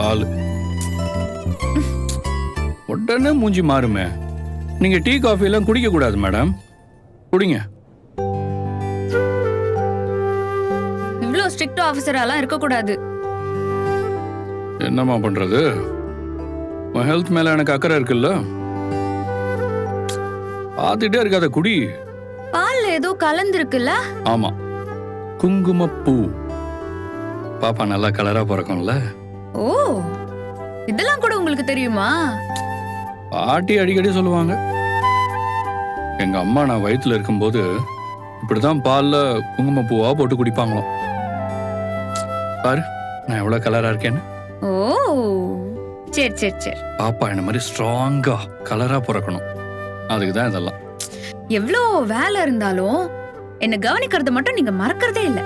ஆளு. உடனே மூஞ்சி மாறுமே. நீங்க டீ காஃபி எல்லாம் குடிக்க கூடாது மேடம். குடிங்க. இவ்ளோ ஸ்ட்ரிக்ட் ஆபீசராலாம் இருக்க கூடாது. என்னம்மா பண்றது? உன் ஹெல்த் மேல எனக்கு அக்கறை இருக்குல்ல? பார்த்துட்டே இருக்காத குடி. பால்ல ஏதோ கலந்துருக்குல்ல? ஆமா. குங்குமப்பூ. பாப்பா நல்லா கலரா பிறக்கும்ல. ஓ இதெல்லாம் கூட உங்களுக்கு தெரியுமா? பாட்டி அடிக்கடி சொல்லுவாங்க. எங்க அம்மா நான் வயித்துல இருக்கும்போது இப்படிதான் பால்ல குங்குமப்பூவா போட்டு குடிப்பாங்களாம். பாரு நான் எவ்வளவு கலரா இருக்கேன்னு. ஓ சரி சரி சரி. பாப்பா என்ன மாதிரி ஸ்ட்ராங்கா கலரா பிறக்கணும். அதுக்கு தான் இதெல்லாம். எவ்ளோ வேலை இருந்தாலும் என்ன கவனிக்கிறது மட்டும் நீங்க மறக்கறதே இல்ல.